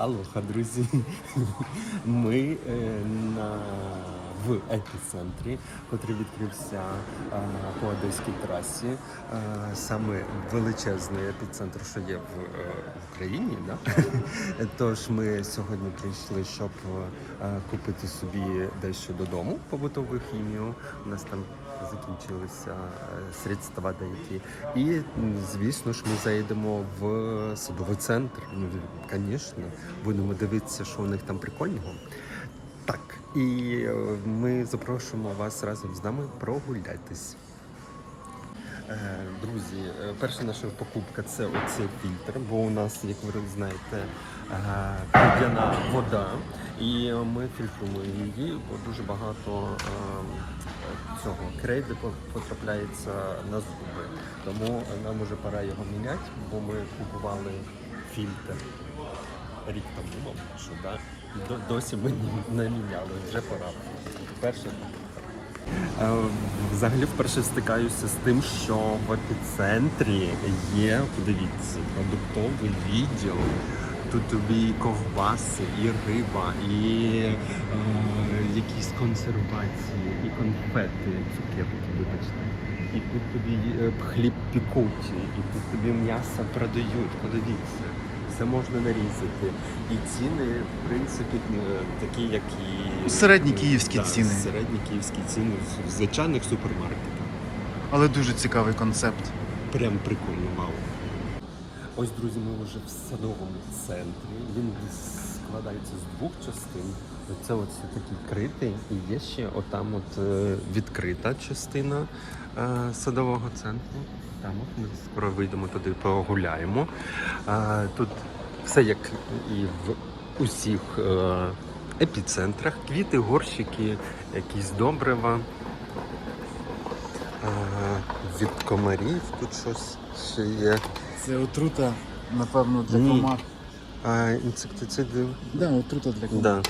Алоха, друзі. Ми е, на, в епіцентрі, котрий відкрився е, по одеській трасі. Е, саме величезний епіцентр, що є в, в Україні. Да? Тож ми сьогодні прийшли, щоб е, купити собі дещо додому, побутову хімію. У нас там закінчилися е, средства деякі. І, звісно ж, ми заїдемо в садовий центр. Ну, звісно, будемо дивитися, що у них там прикольного. Так, і е, ми запрошуємо вас разом з нами прогулятись. Е, Друзі, е, перша наша покупка це оцей фільтр, бо у нас, як ви знаєте, е, крудяна вода, і ми фільтруємо її, бо дуже багато е, цього крейди потрапляється на зуби. Тому нам уже пора його міняти, бо ми купували фільтр рік тому, мабуть, що да? До- досі ми не міняли, вже пора. Перше Е, Взагалі вперше стикаюся з тим, що в епіцентрі є, подивіться, продуктовий відділ. Тут тобі і ковбаси, і риба, і е, якісь консервації, і конфети, цукерки, вибачте. І тут тобі е, хліб пікуті, і тут тобі м'ясо продають, подивіться. Все можна нарізати. І ціни, в принципі, е, такі, як і Середні київські Да, ціни. Середні київські ціни в звичайних супермаркетах. Але дуже цікавий концепт. Прям прикольно, вау. Ось, друзі, ми вже в садовому центрі. Він складається з двох частин. Це ось такий критий, і є ще отам от е, відкрита частина е, садового центру. Там от ми скоро вийдемо туди, погуляємо. Е, Тут все як і в усіх епіцентрах. Квіти, горщики, якісь добрива. Від комарів тут щось ще є. Це отрута, напевно, для Ні. комах. А, інсектициди. Да, отрута для комах. Да.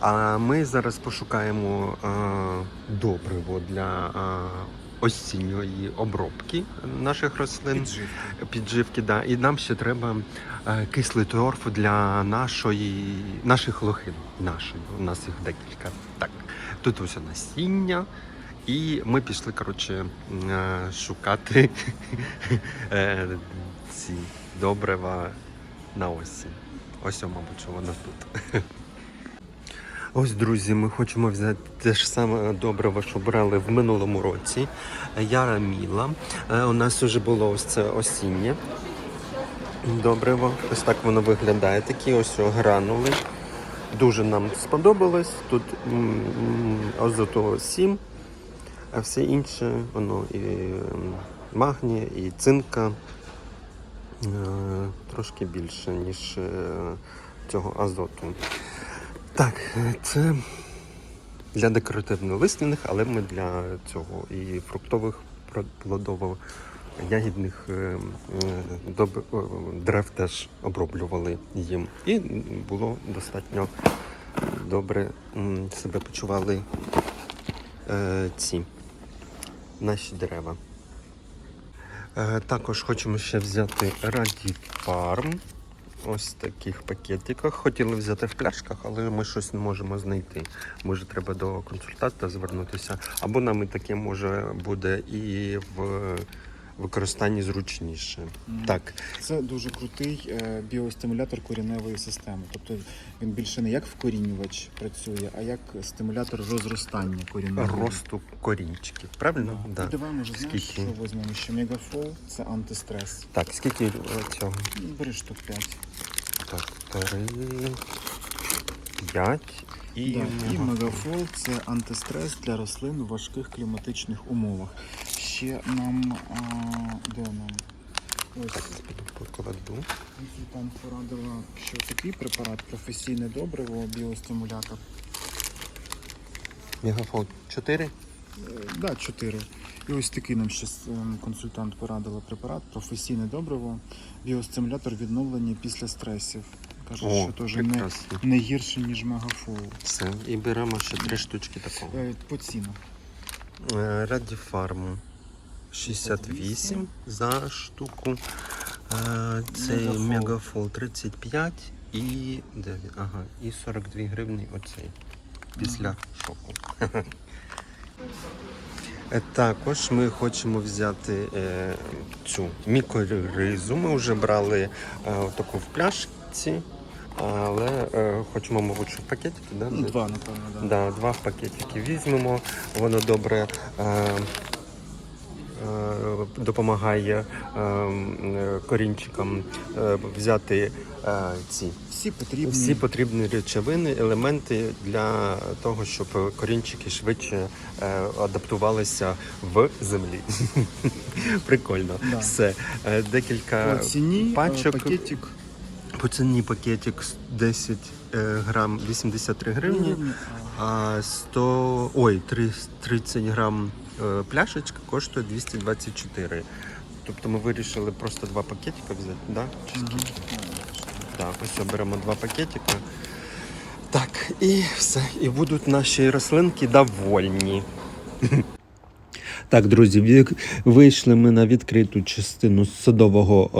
А ми зараз пошукаємо е, добриво для е, осінньої обробки наших рослин. Підживки. Підживки, да. І нам ще треба е, кислий торф для нашої, наших лохин. Нашої. У нас їх декілька. Так. Тут ось насіння. І ми пішли, коротше, е, шукати е, ці добрива на осінь. Ось, мабуть, що воно тут. Ось, друзі, ми хочемо взяти те ж саме добриво, що брали в минулому році. Яра Міла. Е, У нас вже було ось це осіннє добриво. Ось так воно виглядає. Такі ось гранули. Дуже нам сподобалось. Тут азоту 7, а все інше, воно і магнія, і цинка трошки більше, ніж е, цього азоту. Так, е, це для декоративно-листяних, але ми для цього і фруктових плодово ягідних е, е, дерев теж оброблювали їм. І було достатньо добре себе почували е, ці наші дерева. Е, Також хочемо ще взяти Радіпарм. Ось в таких пакетиках. Хотіли взяти в пляшках, але ми щось не можемо знайти. Може, треба до консультанта звернутися. Або нам і таке може буде і в використанні зручніше. Мгм. Так, Це дуже крутий е, біостимулятор коріневої системи. Тобто він більше не як вкорінювач працює, а як стимулятор розростання коріневого. росту корінчиків. Правильно? Да. Да. І давай, може, знаєш, Скільки? що візьмемо ще мегафол, це антистрес. Так, скільки е, цього? Ну, Бери штук 5. Так, три, п'ять і, Да. І мегафол це антистрес для рослин у важких кліматичних умовах. Ще нам а, де нам? Ось покладу. консультант порадила, що такий препарат професійне добриво, біостимулятор. Мегафон 4. Е, Да, 4. І ось такий нам ще ем, консультант порадила препарат, професійне добриво, біостимулятор відновлення після стресів. Каже, О, що теж не, прекрасно. не гірше, ніж мегафол. Все. І беремо ще три штучки такого. Е, По ціну. Е, Раді фарму 68 за штуку. Е, Цей Мегафол. мегафол 35 І, де він? Ага, і 42 гривні оцей. Після шоку. Е, Також ми хочемо взяти е, цю мікоризу. Ми вже брали е, таку в пляшці, але е, хочемо, мабуть, що в пакетики, да? Ну, Два, напевно, да. Да, два пакетики візьмемо. Воно добре е, допомагає е, е, корінчикам е, взяти е, ці Всі потрібні. всі потрібні речовини, елементи для того, щоб корінчики швидше е, адаптувалися в землі. Прикольно. Да. Все. Е, Декілька По ціні е, пачок. пакетик По ціні пакетик 10 е, грам 83 гривні. А 100, ой, 30 30 грам е, пляшечка коштує 224. Тобто ми вирішили просто два пакетика взяти, да? Чи скільки? Так, ось беремо два пакетика. Так, і все. І будуть наші рослинки довольні. Так, друзі, вийшли ми на відкриту частину садового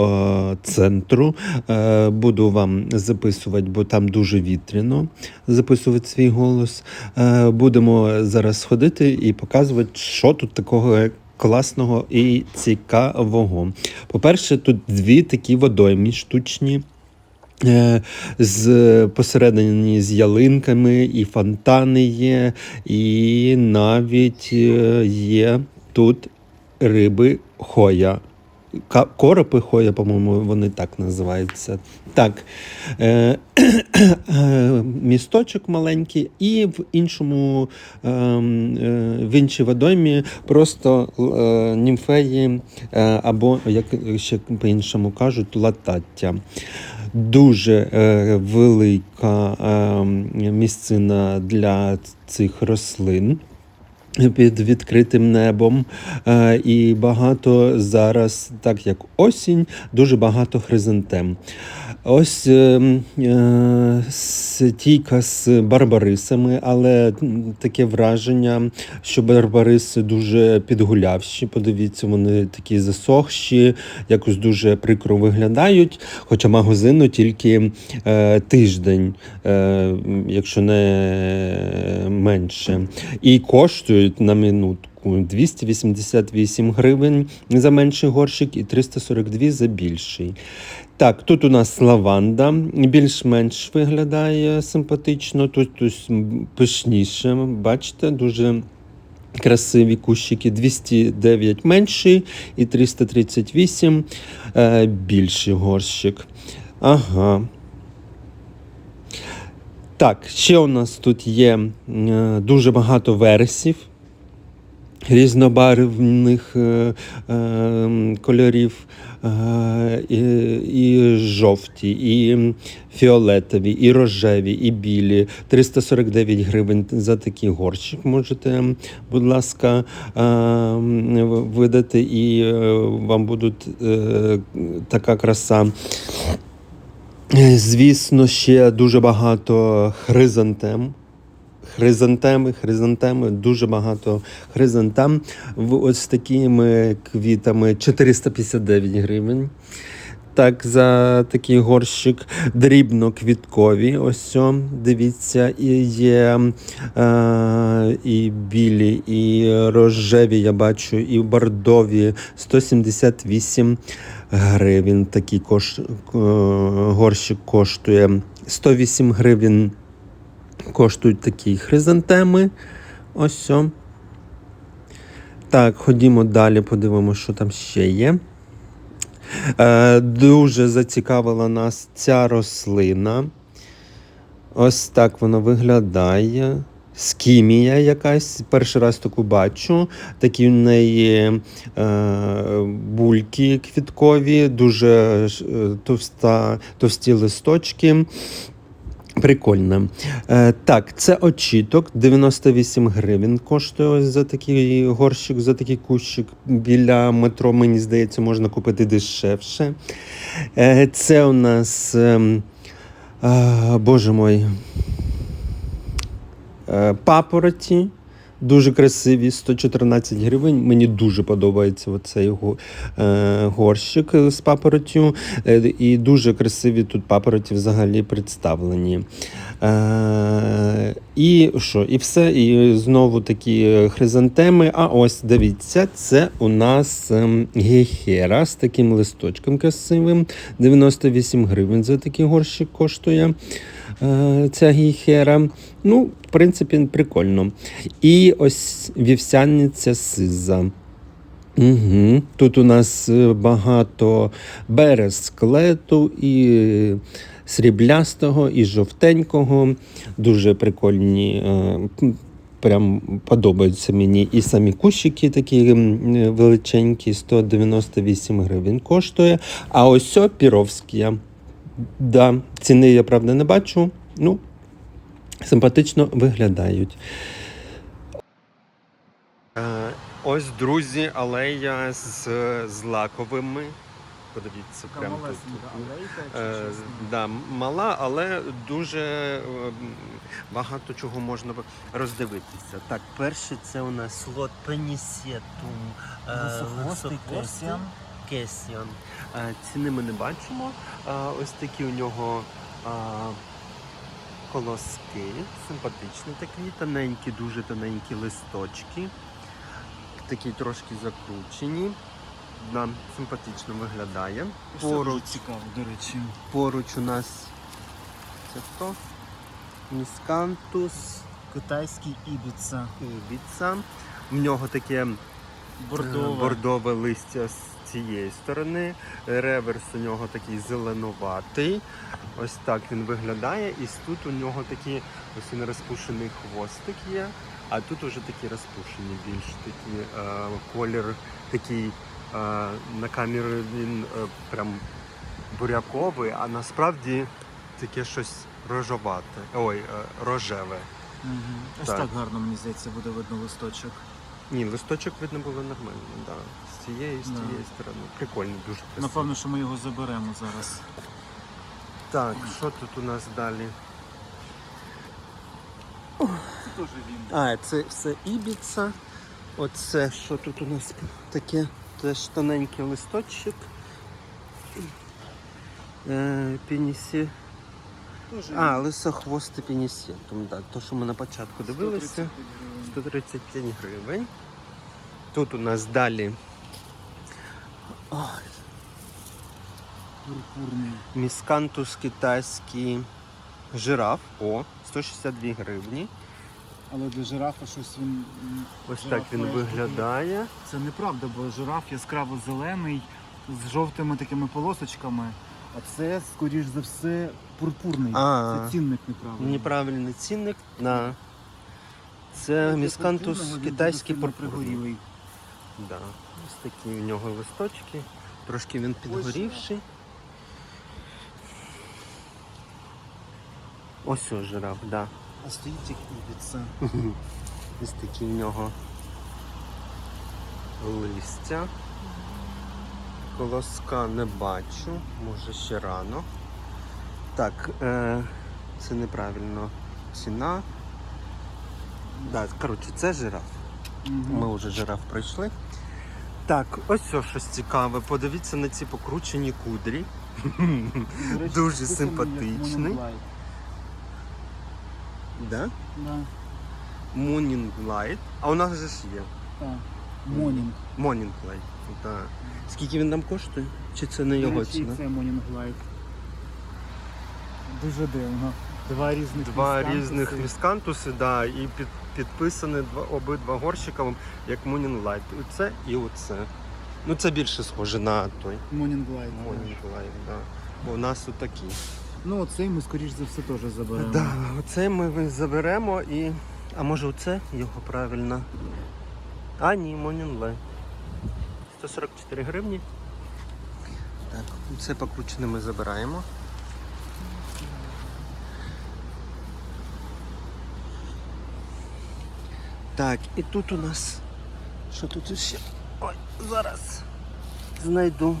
е, центру. Е, буду вам записувати, бо там дуже вітряно записувати свій голос. Е, будемо зараз ходити і показувати, що тут такого класного і цікавого. По-перше, тут дві такі водоймі штучні. Е, З посередині з ялинками, і фонтани є, і навіть е, є тут риби хоя. Коропи хоя, по-моєму, вони так називаються. Так, е, е, місточок маленький, і в іншому е, е, в іншій водоймі просто німфеї, або, як ще по-іншому кажуть, латаття. Дуже велика е, місцина для цих рослин під відкритим небом. Е, і багато зараз, так як осінь, дуже багато хризантем. Ось е, е, стійка з барбарисами, але таке враження, що барбариси дуже підгулявші. Подивіться, вони такі засохші, якось дуже прикро виглядають. Хоча магазину тільки е, тиждень, е, якщо не менше. І коштують на минутку 288 гривень за менший горщик і 342 за більший. Так, тут у нас лаванда, більш-менш виглядає симпатично, тут ось пишніше, бачите, дуже красиві кущики. 209 менший і 338 е, більший горщик. Ага. Так, ще у нас тут є е, дуже багато вересів різнобарвних е, е, кольорів, е, і, жовті, і фіолетові, і рожеві, і білі. 349 гривень за такий горщик можете, будь ласка, е, видати, і е, вам будуть е, така краса. Звісно, ще дуже багато хризантем. Хризантеми, хризантеми, дуже багато хризантем. Ось такими квітами 459 гривень. Так, за такий горщик дрібно-квіткові. Ось дивіться, і є е, і білі, і рожеві, я бачу, і бордові 178 гривень. Такий кош, е, горщик коштує 108 гривень. Коштують такі хризантеми. Ось. о. Так, ходімо далі, подивимося, що там ще є. Е, дуже зацікавила нас ця рослина. Ось так вона виглядає. Скімія якась, перший раз таку бачу. Такі в неї е, бульки квіткові, дуже е, товста, товсті листочки. Прикольно. Е, так, це очіток. 98 гривень коштує ось за такий горщик, за такий кущик. Біля метро, мені здається, можна купити дешевше. Е, це у нас, е, е, боже мой, е, папороті. Дуже красиві, 114 гривень. Мені дуже подобається його е, горщик з папоротю. Е, і дуже красиві тут папороті взагалі представлені. Е, і що? І все. І знову такі хризантеми. А ось дивіться, це у нас ем, гехера з таким листочком красивим. 98 гривень за такий горщик коштує ця гехера. Ну, в принципі, прикольно. І ось вівсяниця сиза. Угу. Тут у нас е, багато бересклету і сріблястого, і жовтенького. Дуже прикольні. е, Прям подобаються мені і самі кущики такі е, величенькі, 198 гривень коштує. А ось о, піровські. Да, ціни я правда не бачу. Ну, симпатично виглядають. Е, Ось, друзі, алея з, з лаковими. Подивіться, прямо тут. Е, да, мала, але дуже е, багато чого можна роздивитися. Так, перший це у нас лот Пенісетум. е, Е, Ціни ми не бачимо. Ось такі у нього колоски. Симпатичні такі, тоненькі, дуже тоненькі листочки. Такі трошки закручені. Да, симпатично виглядає. Поруч, цікаво, до речі. поруч у нас це хто? Міскантус Китайський ібіца. ібіца. В нього таке е, бордове листя з цієї сторони. Реверс у нього такий зеленуватий. Ось так він виглядає. І тут у нього такий ось він розпушений хвостик є. А тут уже такі розпушені більш такі е, колір такий е, на камері він е, прям буряковий, а насправді таке щось рожовате. Ой, е, рожеве. Угу. Ось Так. так. гарно, мені здається, буде видно листочок. Ні, листочок видно було нормально, да. Цієї, з цієї сторони. Прикольно, дуже красиво. Напевно, що ми його заберемо зараз. Так, що тут у нас далі? Це теж він. А, це все ібіца. Оце що тут у нас таке теж тоненький листочок. Е, пінісі. Теж А, лисохвостий пінісетум, так. То, що ми на початку дивилися. 135 гривень. Тут у нас далі ой, Пурпурний. міскантус китайський жираф. О, 162 гривні. Але для жирафа щось він. Ось жираф так він має такі- виглядає. Це неправда, бо жираф яскраво зелений з жовтими такими полосочками. А це, скоріш за все, пурпурний. А. Це цінник неправильний. Неправильний цінник на це міскантус китайський пурпурний. Да. Ось такі у нього листочки. Трошки він підгорівший. Ось о жираф, да. А стоїть як ібіца. Ось такі в нього листя. Колоска не бачу, може ще рано. Так, е, це неправильно ціна. Да, коротше, це жираф. Ми вже жираф пройшли. Так, ось що щось цікаве. Подивіться на ці покручені кудрі. Речі, Дуже симпатичний. Да? Да, Morning Light. А у нас же ж є. так. Morning. Morning Light. Да. Скільки він нам коштує? Чи це не його ціна? Це Morning Light. Дуже дивно. Два різних Два міскантуси. різних міскантуси, да, і під, підписані два, обидва горщиком як Morning Light. Оце і оце. Ну це більше схоже на той Morning Light. да. Morning Light, да. Бо у нас тут такі. Ну, оцей ми, скоріш за все, теж заберемо. Да, оце ми заберемо і. А може оце його правильно? А, ні, Morning Light. 144 гривні. Так, це покручене ми забираємо. Так, і тут у нас. Що тут ще? Ой, зараз знайду.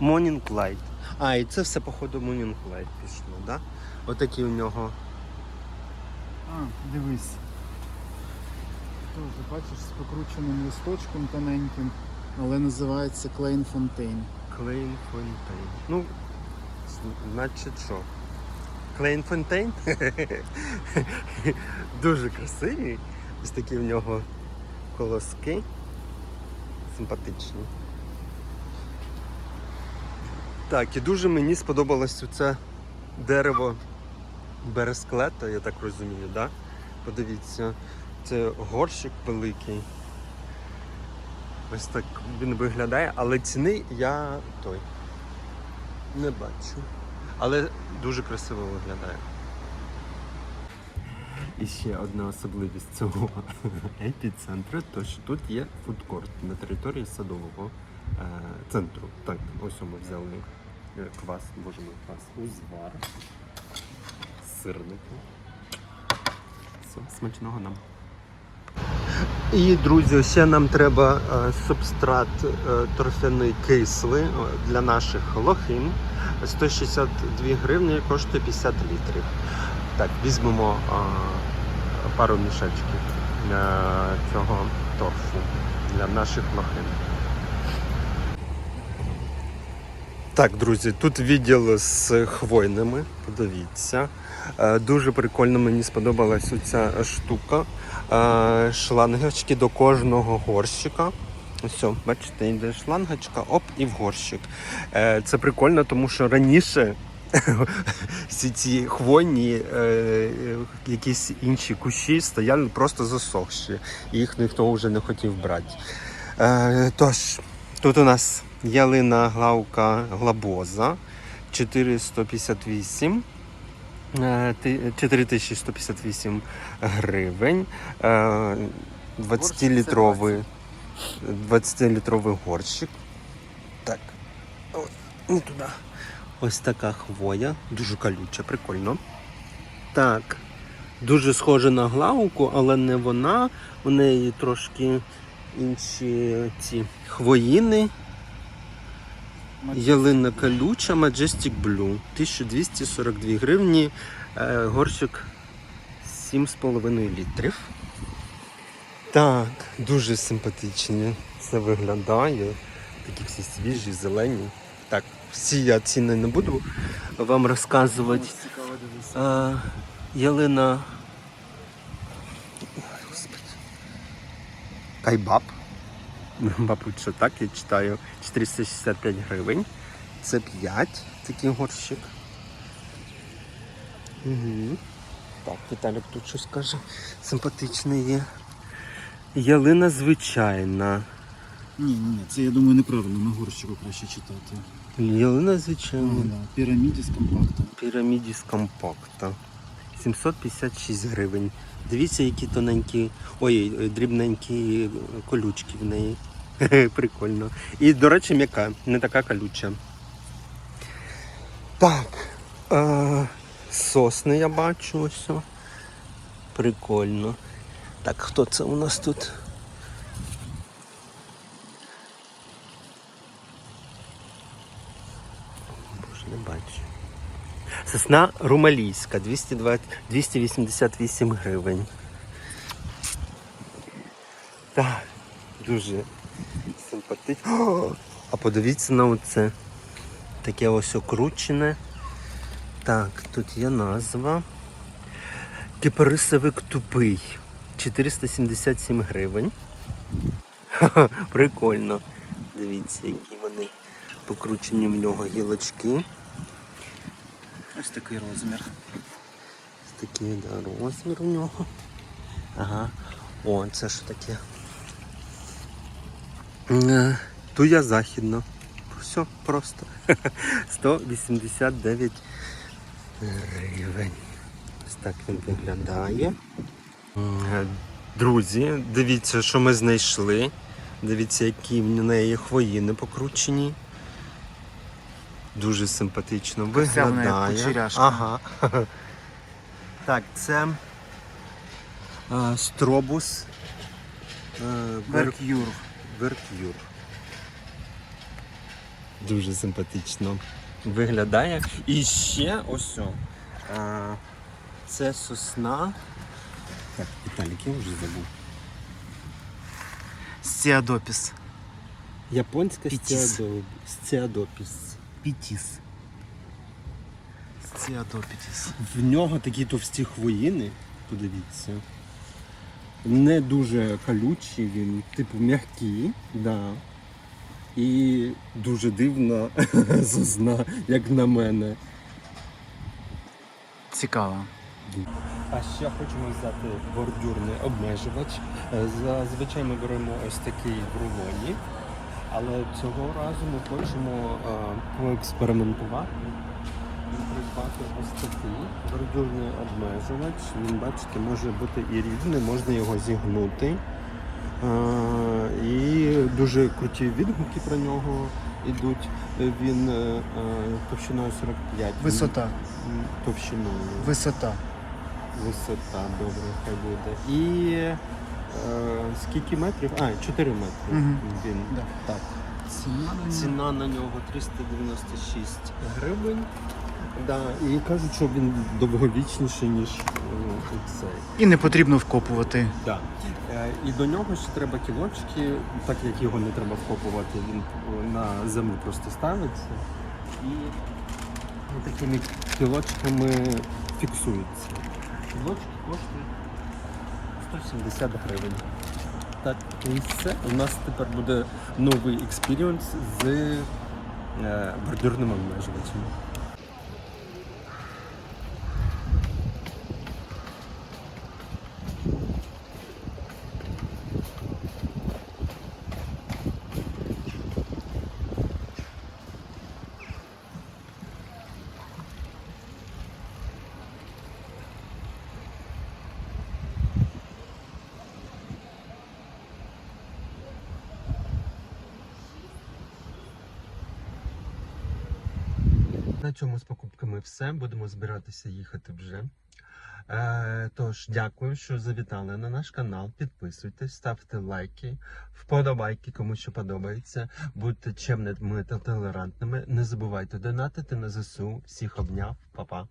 Morning Light. А, і це все, походу, Morning Light пішло, да? Отакий у нього. А, дивись. Тоже, бачиш, з покрученим листочком тоненьким, але називається Клейн Фонтейн. Клейн Фонтейн. Ну, значить що? Клейн Фонтейн? Дуже красивий. Ось такі в нього колоски. Симпатичні. Так, і дуже мені сподобалось це дерево бересклета, я так розумію, да? Подивіться, це горщик великий. Ось так він виглядає, але ціни я той не бачу. Але дуже красиво виглядає. І ще одна особливість цього епіцентру, то що тут є фудкорт на території садового е, центру. Так, ось ми взяли е, квас, боже мій квас, узвар, сирники. Все, смачного нам. І, друзі, ще нам треба е, субстрат е, торфяний кислий е, для наших лохин. 162 гривні коштує 50 літрів. Так, візьмемо е, пару мішечків для цього торфу для наших лохин. Так, друзі, тут відділ з хвойними. Подивіться. Е, Дуже прикольно мені сподобалась оця штука. Е, Шлангочки до кожного горщика. Ось, бачите, йде шлангочка, оп, і в горщик. Е, Це прикольно, тому що раніше всі ці хвойні, е, е, якісь інші кущі стояли просто засохші. Їх ніхто вже не хотів брати. Тож, тут у нас ялина главка глабоза 458. Е, ти- 4158 гривень. Е, 20-літровий 20-літровий горщик. Так. О, не туди. Ось така хвоя. Дуже колюча, прикольно. Так. Дуже схожа на главку, але не вона. У неї трошки інші ці хвоїни. Ялина колюча Majestic Blue. 1242 гривні. Е, горщик 7,5 літрів. Так, дуже симпатичні. Все виглядає. Такі всі свіжі, зелені. Так, всі я ціни не буду вам розказувати. А, ялина. Господи. Кайбаб. Мабуть, що так, я читаю. 465 гривень. Це 5 такий горщик. Угу. Так, Віталік тут щось каже. Симпатичний є. Ялина звичайна. Ні, ні, ні, це я думаю неправильно, на горщику краще читати. Ялина звичайна. Ну, да. Пірамідіс компакта. Пірамідіс компакта. 756 гривень. Дивіться, які тоненькі, ой, дрібненькі колючки в неї. Прикольно. І, до речі, м'яка, не така колюча. Так. Е, сосни я бачу ось. Прикольно. Так, хто це у нас тут? Боже, не бачу. Сосна румалійська 220 288 гривень. Так, дуже симпатично. А подивіться на оце. Таке ось окручене. Так, тут є назва. Кипарисовик тупий. 477 гривень. Прикольно. Дивіться, які вони покручені в нього гілочки. Ось такий розмір. Ось такий да, розмір у нього. Ага. О, це що таке? Е, Туя західна. Все просто. 189 гривень. Ось так він виглядає. Е, Друзі, дивіться, що ми знайшли. Дивіться, які в неї хвоїни покручені. Дуже симпатично виглядає. Ага. Так, це е, стробус е, вер- Мерк'юр. Верк'юр. Дуже симпатично виглядає. І ще ось. о, е, Це сосна. Так, Віталік, я вже забув. Сціадопіс. Японська Пітіс. стеадо- стеадопіс. Пітіс. В нього такі товсті хвоїни, подивіться. Не дуже колючі, він, типу, м'який, да. І дуже дивна зозна, як на мене. Цікаво. А ще хочемо взяти бордюрний обмежувач. Е, Зазвичай ми беремо ось такий в рулоні, але цього разу ми хочемо е, поекспериментувати придбати ось такий бордюрний обмежувач. Він, бачите, може бути і рівний, можна його зігнути. Е, І дуже круті відгуки про нього йдуть. Він товщиною 45. Висота. Товщиною. Висота. Висота, добре, хай буде. І е, скільки метрів? А, 4 метри. Мгм. Він. Да. Так. Ціна на нього 396 гривень. Да, і кажуть, що він довговічніший, ніж е, цей. І не потрібно вкопувати. Да. Е, І до нього ще треба кілочки, так як його не треба вкопувати, він е, на землю просто ставиться. І такими кілочками фіксується. Кілочки коштують 170 гривень. Так, і все. У нас тепер буде новий експірієнс з е, бордюрним обмежувачем. На цьому з покупками все. Будемо збиратися їхати вже. Е, тож, дякую, що завітали на наш канал. Підписуйтесь, ставте лайки, вподобайки, кому що подобається. Будьте чемними та толерантними. Не забувайте донатити на ЗСУ. Всіх обняв, Па-па.